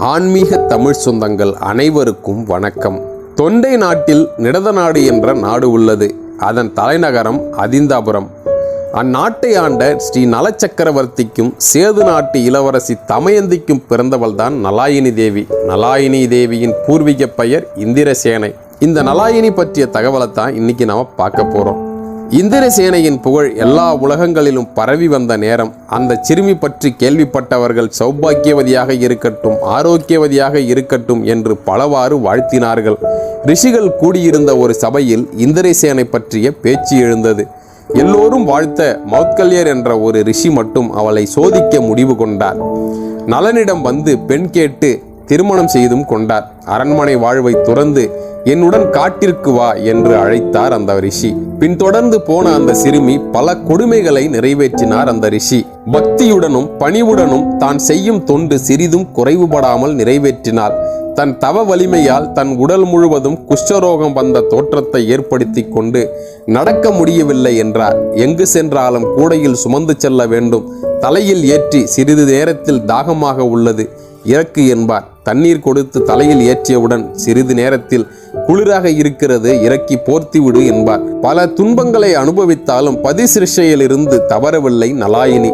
ஆன்மீக தமிழ் சொந்தங்கள் அனைவருக்கும் வணக்கம். தொண்டை நாட்டில் நிடதநாடு என்ற நாடு உள்ளது. அதன் தலைநகரம் அதிந்தாபுரம் அந்நாட்டை ஆண்ட ஸ்ரீ நலச்சக்கரவர்த்திக்கும் சேது நாட்டு இளவரசி தமயந்திக்கும் பிறந்தவள்தான் நலாயினி தேவி. நலாயினி தேவியின் பூர்வீக பெயர் இந்திரசேனை. இந்த நலாயினி பற்றிய தகவலை தான் இன்னைக்கு நாம் பார்க்க போகிறோம் இந்திரசேனையின் புகழ் எல்லா உலகங்களிலும் பரவி வந்த நேரம். அந்த சிறுமி பற்றி கேள்விப்பட்டவர்கள் சௌபாக்கியவதியாக இருக்கட்டும் ஆரோக்கியவதியாக இருக்கட்டும் என்று பலவாறு வாழ்த்தினார்கள். ரிஷிகள் கூடியிருந்த ஒரு சபையில் இந்திரசேனை பற்றிய பேச்சு எழுந்தது. எல்லோரும் வாழ்த்த மௌத்கல்யர் என்ற ஒரு ரிஷி மட்டும் அவளை சோதிக்க முடிவு கொண்டார். நலனிடம் வந்து பெண் கேட்டு திருமணம் செய்தும் கொண்டார். அரண்மனை வாழ்வை துறந்து என்னுடன் காட்டிற்கு வா என்று அழைத்தார் அந்த ரிஷி. பின்தொடர்ந்து போன அந்த சிறுமி பல கொடுமைகளை நிறைவேற்றினார் அந்த ரிஷி. பக்தியுடனும் பணிவுடனும் தான் செய்யும் தொண்டு சிறிதும் குறைவுபடாமல் நிறைவேற்றினார். தன் தவ வலிமையால் தன் உடல் முழுவதும் குஷ்டரோகம் வந்த தோற்றத்தை ஏற்படுத்தி கொண்டு நடக்க முடியவில்லை என்றார். எங்கு சென்றாலும் கூடையில் சுமந்து செல்ல வேண்டும். தலையில் ஏற்றி சிறிது நேரத்தில் தாகமாக உள்ளது. இறக்கு என்பார். தண்ணீர் கொடுத்து தலையில் ஏற்றியவுடன் சிறிது நேரத்தில் குளிராக இருக்கிறது இறக்கி போர்த்தி விடு என்பார். பல துன்பங்களை அனுபவித்தாலும் பதிசிருஷையிலிருந்து தவறவில்லை நலாயினி.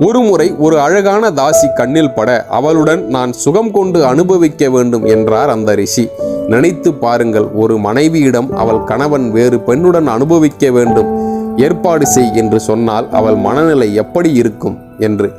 ஒருமுறை ஒரு அழகான தாசி கண்ணில் பட அவளுடன் நான் சுகம் கொண்டு அனுபவிக்க வேண்டும் என்றார் அந்த ரிஷி. நினைத்து பாருங்கள் ஒரு மனைவியிடம் அவள் கணவன் வேறு பெண்ணுடன் அனுபவிக்க வேண்டும் ஏற்பாடு செய் என்று சொன்னால் அவள் மனநிலை எப்படி இருக்கும்? என்று.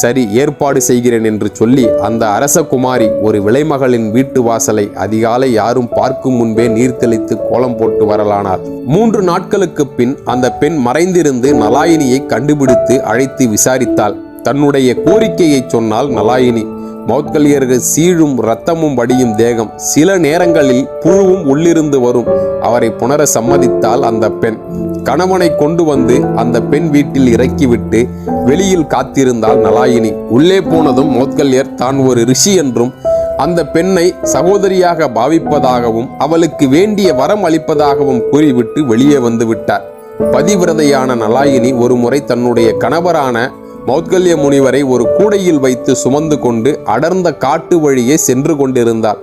சரி ஏற்பாடு செய்கிறேன் என்று சொல்லி அந்த அரசகுமாரி ஒரு விலைமகளின் வீட்டு வாசலை அதிகாலை யாரும் பார்க்கும் முன்பே நீர் தெளித்து கோலம் போட்டு வரலானார். மூன்று நாட்களுக்கு பின் அந்த பெண் மறைந்திருந்து நலாயினியை கண்டுபிடித்து அழைத்து விசாரித்தாள். தன்னுடைய கோரிக்கையை சொன்னால் நலாயினி மௌத்கலியர்கள் சீழும் இரத்தமும் வடியும் தேகம். சில நேரங்களில் புழுவும் உள்ளிருந்து வரும். அவரை புணர சம்மதித்தால் அந்த பெண். கணவனை கொண்டு வந்து அந்த பெண் வீட்டில் இறக்கிவிட்டு வெளியில் காத்திருந்தாள் நலாயினி. உள்ளே போனதும் மோத்கல்யர் தான் ஒரு ரிஷி என்றும் அந்த பெண்ணை சகோதரியாக பாவிப்பதாகவும் அவளுக்கு வேண்டிய வரம் அளிப்பதாகவும் கூறிவிட்டு வெளியே வந்து விட்டார். பதிவிரதையான நலாயினி ஒருமுறை தன்னுடைய கணவரான மௌத்கல்ய முனிவரை ஒரு கூடையில் வைத்து சுமந்து கொண்டு அடர்ந்த காட்டு வழியே சென்று கொண்டிருந்தார்.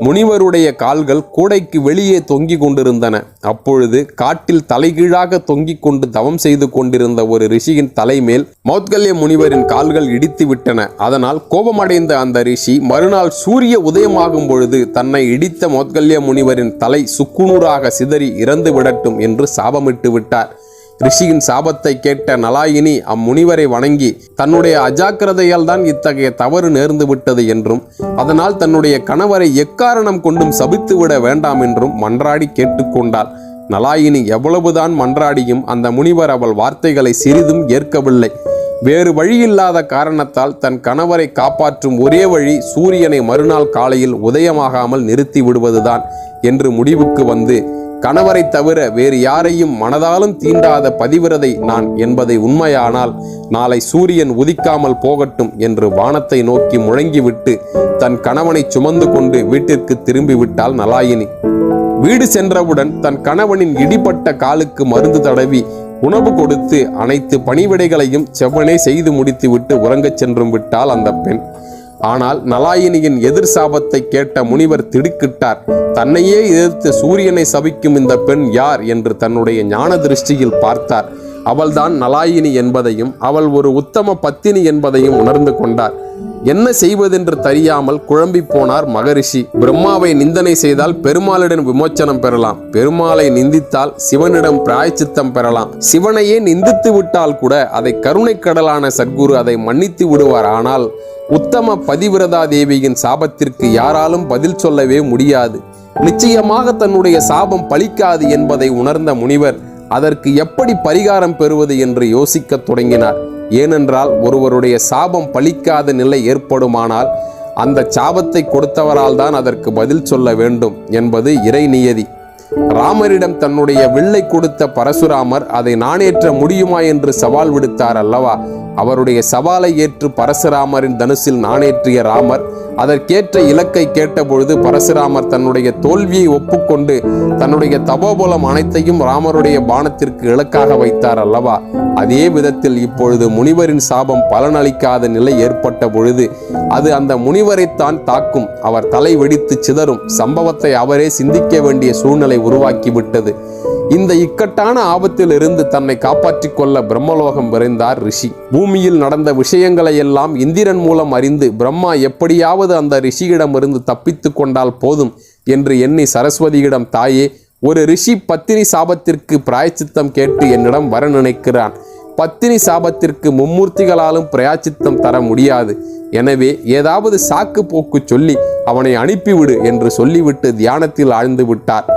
முனிவருடைய கால்கள் கூடைக்கு வெளியே தொங்கிக் கொண்டிருந்தன. அப்பொழுது காட்டில் தலைகீழாக தொங்கிக் கொண்டு தவம் செய்து கொண்டிருந்த ஒரு ரிஷியின் தலைமேல் மௌத்கல்ய முனிவரின் கால்கள் இடித்து விட்டன. அதனால் கோபமடைந்த அந்த ரிஷி மறுநாள் சூரிய உதயமாகும் பொழுது தன்னை இடித்த மௌத்கல்ய முனிவரின் தலை சுக்குநூறாக சிதறி இறந்து விடட்டும் என்று சாபமிட்டு விட்டார். ரிஷியின் சாபத்தை கேட்ட நலாயினி அம்முனிவரை வணங்கி தன்னுடைய அஜாக்கிரதையால் தான் இத்தகைய தவறு நேர்ந்து விட்டது என்றும் அதனால் தன்னுடைய கணவரை எக்காரணம் கொண்டும் சபித்து விட வேண்டாம் என்றும் மன்றாடி கேட்டுக்கொண்டாள் நலாயினி எவ்வளவுதான் மன்றாடியும் அந்த முனிவர் அவள் வார்த்தைகளை சிறிதும் ஏற்கவில்லை. வேறு வழியில்லாத காரணத்தால் தன் கணவரை காப்பாற்றும் ஒரே வழி சூரியனை மறுநாள் காலையில் உதயமாகாமல் நிறுத்தி விடுவதுதான் என்று முடிவுக்கு வந்து கணவரை தவிர வேறு யாரையும் மனதாலும் தீண்டாத பதிவிரதை நான் என்பதை உண்மையானால் நாளை சூரியன் உதிக்காமல் போகட்டும் என்று வானத்தை நோக்கி முழங்கிவிட்டு தன் கணவனை சுமந்து கொண்டு வீட்டிற்கு திரும்பிவிட்டாள் நலாயினி. வீடு சென்றவுடன் தன் கணவனின் இடிபட்ட காலுக்கு மருந்து தடவி உணவு கொடுத்து அனைத்து பணிவிடைகளையும் செவ்வனே செய்து முடித்துவிட்டு உறங்கச் சென்றும் விட்டாள் அந்த பெண். ஆனால் நலாயினியின் எதிர் சாபத்தை கேட்ட முனிவர் திடுக்கிட்டார். தன்னையே எதிர்த்து சூரியனை சபிக்கும் இந்த பெண் யார் என்று தன்னுடைய ஞான திருஷ்டியில் பார்த்தார். அவள்தான் நலாயினி என்பதையும் அவள் ஒரு உத்தம பத்தினி என்பதையும் உணர்ந்து கொண்டார். என்ன செய்வதென்று தெரியாமல் குழம்பி போனார் மகரிஷி. பிரம்மாவை நிந்தனை செய்தால் பெருமாளிடம் விமோச்சனம் பெறலாம். பெருமாளை நிந்தித்தால் சிவனிடம் பிராயச்சித்தம் பெறலாம். சிவனையே நிந்தித்து விட்டால் கூட அதை கருணை கடலான சத்குரு அதை மன்னித்து விடுவார். ஆனால் உத்தம பதிவிரதா தேவியின் சாபத்திற்கு யாராலும் பதில் சொல்லவே முடியாது. நிச்சயமாக தன்னுடைய சாபம் பலிக்காது என்பதை உணர்ந்த முனிவர் அதற்கு எப்படி பரிகாரம் பெறுவது என்று யோசிக்கத் தொடங்கினார். ஏனென்றால் ஒருவருடைய சாபம் பலிக்காத நிலை ஏற்படுமானால் அந்த சாபத்தை கொடுத்தவரால் தான் அதற்கு பதில் சொல்ல வேண்டும் என்பது இறை நியதி. ராமரிடம் தன்னுடைய வில்லை கொடுத்த பரசுராமர் அதை நாணேற்ற முடியுமா என்று சவால் விடுத்தார் அல்லவா? அவருடைய சவாலை ஏற்று பரசுராமரின் தனுசில் நாணேற்றிய ராமர் அதற்கேற்ற இலக்கை கேட்டபொழுது பரசுராமர் தன்னுடைய தோல்வியை ஒப்புக்கொண்டு தன்னுடைய தபோபலம் அனைத்தையும் ராமருடைய பானத்திற்கு இலக்காக வைத்தார் அல்லவா? அதே விதத்தில் இப்பொழுது முனிவரின் சாபம் பலனளிக்காத நிலை ஏற்பட்ட பொழுது அது அந்த முனிவரைத்தான் தாக்கும். அவர் தலை வெடித்து சிதறும். சம்பவத்தை அவரே சிந்திக்க வேண்டிய சூழ்நிலை உருவாக்கிவிட்டது இந்த இக்கட்டான ஆபத்திலிருந்து தன்னை காப்பாற்றிக் கொள்ள பிரம்மலோகம் விரைந்தார் ரிஷி. பூமியில் நடந்த விஷயங்களை எல்லாம் இந்திரன் மூலம் அறிந்து பிரம்மா எப்படியாவது அந்த ரிஷியிடமிருந்து தப்பித்து கொண்டால் போதும். என்று எண்ணி சரஸ்வதியிடம் தாயே ஒரு ரிஷி பத்தினி சாபத்திற்கு பிராயச்சித்தம் கேட்டு என்னிடம் வர நினைக்கிறான். பத்தினி சாபத்திற்கு மும்மூர்த்திகளாலும் பிராயச்சித்தம் தர முடியாது. எனவே ஏதாவது சாக்கு போக்கு சொல்லி அவனை அனுப்பிவிடு என்று சொல்லிவிட்டு தியானத்தில் ஆழ்ந்து விட்டார்.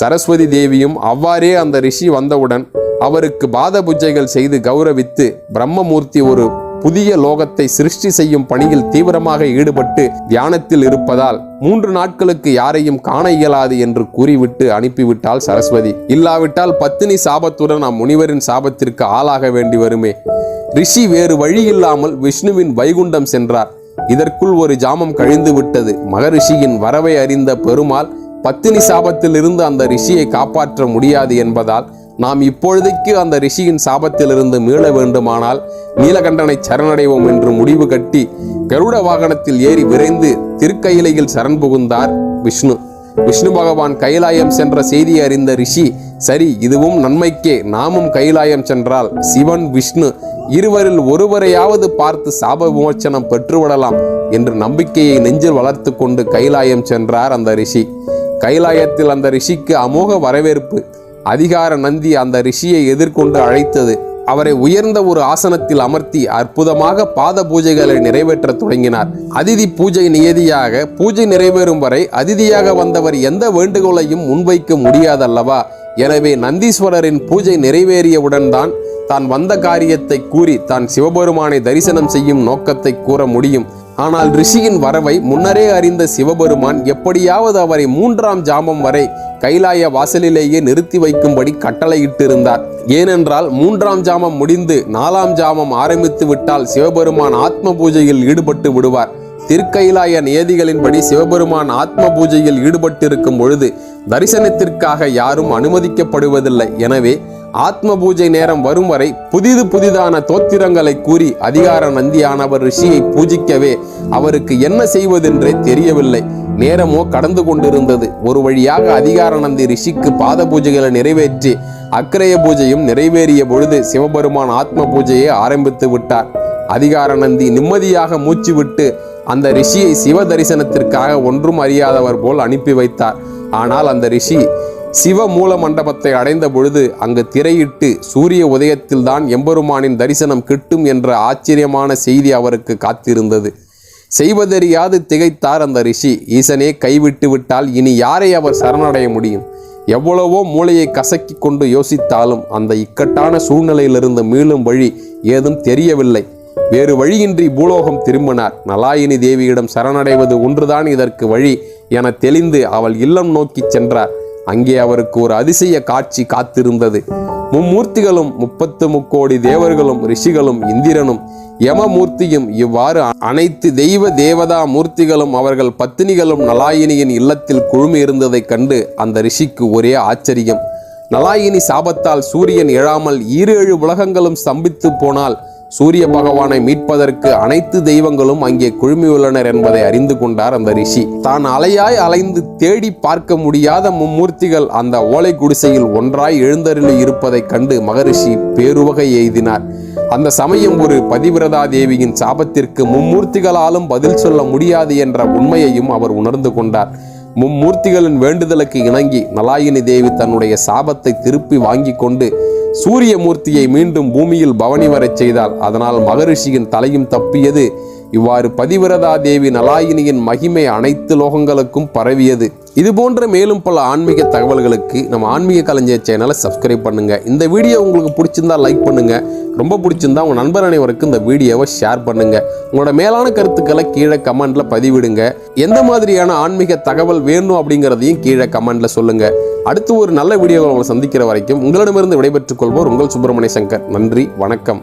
சரஸ்வதி தேவியும் அவ்வாறே அந்த ரிஷி வந்தவுடன் அவருக்கு பாத பூஜைகள் செய்து கௌரவித்து பிரம்மமூர்த்தி ஒரு புதிய லோகத்தை சிருஷ்டி செய்யும் பணியில் தீவிரமாக ஈடுபட்டு தியானத்தில் இருப்பதால் மூன்று நாட்களுக்கு யாரையும் காண இயலாது என்று கூறிவிட்டு அனுப்பிவிட்டாள் சரஸ்வதி. இல்லாவிட்டால் பத்தினி சாபத்துடன் நாம் முனிவரின் சாபத்திற்கு ஆளாக வேண்டி வருமே. ரிஷி வேறு வழி இல்லாமல் விஷ்ணுவின் வைகுண்டம் சென்றார். இதற்குள் ஒரு ஜாமம் கழிந்து விட்டது. மகரிஷியின் வரவை அறிந்த பெருமாள் பத்தினி சாபத்தில் இருந்து அந்த ரிஷியை காப்பாற்ற முடியாது என்பதால் நாம் இப்பொழுதைக்கு அந்த ரிஷியின் சாபத்திலிருந்து மீள வேண்டுமானால் நீலகண்டனை சரணடைவோம் என்று முடிவு கட்டி கருட வாகனத்தில் ஏறி விரைந்து திருக்கையிலையில் சரண் புகுந்தார் விஷ்ணு. விஷ்ணு பகவான் கைலாயம் சென்ற செய்தியை அறிந்த ரிஷி சரி இதுவும் நன்மைக்கே. நாமும் கைலாயம் சென்றால் சிவன் விஷ்ணு இருவரில் ஒருவரையாவது பார்த்து சாப விமோச்சனம் பெற்றுவிடலாம் என்று நம்பிக்கையை நெஞ்சில் வளர்த்து கொண்டு கைலாயம் சென்றார் அந்த ரிஷி. கைலாயத்தில் அந்த ரிஷிக்கு அமோக வரவேற்பு. அதிகார நந்தி அந்த ரிஷியை எதிர்கொண்டு அழைத்தது. அவரை உயர்ந்த ஒரு ஆசனத்தில் அமர்த்தி அற்புதமாக பாத பூஜைகளை நிறைவேற்ற தொடங்கினார். அதிதி பூஜை நியதியாக பூஜை நிறைவேறும் வரை அதிதியாக வந்தவர் எந்த வேண்டுகோளையும் முன்வைக்க முடியாதல்லவா? எனவே நந்தீஸ்வரரின் பூஜை நிறைவேறியவுடன் தான் தான் வந்த காரியத்தை கூறி தான் சிவபெருமானை தரிசனம் செய்யும் நோக்கத்தை கூற முடியும். ஆனால் ரிஷியின் வரவை முன்னரே அறிந்த சிவபெருமான் எப்படியாவது அவரை மூன்றாம் ஜாமம் வரை கைலாய வாசலிலேயே நிறுத்தி வைக்கும்படி கட்டளையிட்டிருந்தார். ஏனென்றால் மூன்றாம் ஜாமம் முடிந்து நாலாம் ஜாமம் ஆரம்பித்து விட்டால் சிவபெருமான் ஆத்ம பூஜையில் ஈடுபட்டு விடுவார். திருக்கைலாய நியதிகளின்படி சிவபெருமான் ஆத்ம பூஜையில் ஈடுபட்டிருக்கும் பொழுது தரிசனத்திற்காக யாரும் அனுமதிக்கப்படுவதில்லை. எனவே ஆத்ம பூஜை நேரம் வரும் வரை புதிது புதிதான தோத்திரங்களை கூறி அதிகார நந்தியானவர் ரிஷியை பூஜிக்கவே அவருக்கு என்ன செய்வதென்றே தெரியவில்லை. நேரமோ கடந்து கொண்டிருந்தது. ஒரு வழியாக அதிகார நந்தி ரிஷிக்கு பாத பூஜைகளை நிறைவேற்றி அக்கிரய பூஜையும் நிறைவேறிய பொழுது சிவபெருமான் ஆத்ம பூஜையை ஆரம்பித்து விட்டார். அதிகார நந்தி நிம்மதியாக மூச்சு விட்டு அந்த ரிஷியை சிவ தரிசனத்திற்காக ஒன்றும் அறியாதவர் போல் அனுப்பி வைத்தார். ஆனால் அந்த ரிஷி சிவ மூல மண்டபத்தை அடைந்த பொழுது அங்கு திரையிட்டு சூரிய உதயத்தில்தான் எம்பெருமானின் தரிசனம் கிட்டும் என்ற ஆச்சரியமான செய்தி அவருக்கு காத்திருந்தது. செய்வதறியாது திகைத்தார் அந்த ரிஷி. ஈசனே கைவிட்டு விட்டால் இனி யாரை அவர் சரணடைய முடியும்? எவ்வளவோ மூளையை கசக்கி கொண்டு யோசித்தாலும் அந்த இக்கட்டான சூழ்நிலையிலிருந்து மீளும் வழி ஏதும் தெரியவில்லை. வேறு வழியின்றி பூலோகம் திரும்பினார். நலாயினி தேவியிடம் சரணடைவது ஒன்றுதான் இதற்கு வழி என தெளிந்து அவள் இல்லம் நோக்கிச் சென்றார். அங்கே அவருக்கு ஒரு அதிசய காட்சி காத்திருந்தது. மும்மூர்த்திகளும் முப்பத்து முக்கோடி தேவர்களும் ரிஷிகளும் இந்திரனும் யமமூர்த்தியும் இவ்வாறு அனைத்து தெய்வ தேவதா மூர்த்திகளும் அவர்கள் பத்தினிகளும் நலாயினியின் இல்லத்தில் குழுமி இருந்ததைக் கண்டு அந்த ரிஷிக்கு ஒரே ஆச்சரியம். நலாயினி சாபத்தால் சூரியன் எழாமல் ஈரேழு உலகங்களும் ஸ்தம்பித்து போனால் சூரிய பகவானை மீட்பதற்கு அனைத்து தெய்வங்களும் அங்கே குழுமியுள்ளனர் என்பதை அறிந்து கொண்டார் அந்த ரிஷி. தான் அலையாய் அலைந்து தேடி பார்க்க முடியாத மும்மூர்த்திகள் அந்த ஓலை குடிசையில் ஒன்றாய் எழுந்தருளி இருப்பதைக் கண்டு மகரிஷி பேருவகை எய்தினார். அந்த சமயம் ஒரு பதிவிரதா தேவியின் சாபத்திற்கு மும்மூர்த்திகளாலும் பதில் சொல்ல முடியாது என்ற உண்மையையும் அவர் உணர்ந்து கொண்டார். மும்மூர்த்திகளின் வேண்டுதலுக்கு இணங்கி நலாயினி தேவி தன்னுடைய சாபத்தை திருப்பி வாங்கி கொண்டு சூரிய மூர்த்தியை மீண்டும் பூமியில் பவனி வரச் செய்தால் அதனால் மகரிஷியின் தலையும் தப்பியது. இவ்வாறு பதிவிரதா தேவி நலாயினியின் மகிமை அனைத்து லோகங்களுக்கும் பரவியது. இது போன்ற மேலும் பல ஆன்மீக தகவல்களுக்கு நம்ம ஆன்மீக கலைஞர் சேனலை சப்ஸ்கிரைப் பண்ணுங்க. இந்த வீடியோ உங்களுக்கு பிடிச்சிருந்தா லைக் பண்ணுங்க. ரொம்ப பிடிச்சிருந்தா உங்க நண்பர் அனைவருக்கும் இந்த வீடியோவை ஷேர் பண்ணுங்க. உங்களோட மேலான கருத்துக்களை கீழே கமெண்ட்ல பதிவிடுங்க. எந்த மாதிரியான ஆன்மீக தகவல் வேணும் அப்படிங்கிறதையும் கீழே கமெண்ட்ல சொல்லுங்க. அடுத்து ஒரு நல்ல வீடியோவை உங்களை சந்திக்கிற வரைக்கும் உங்களிடமிருந்து விடைபெற்றுக் கொள்வோர் உங்கள் சுப்பிரமணிய சங்கர். நன்றி வணக்கம்.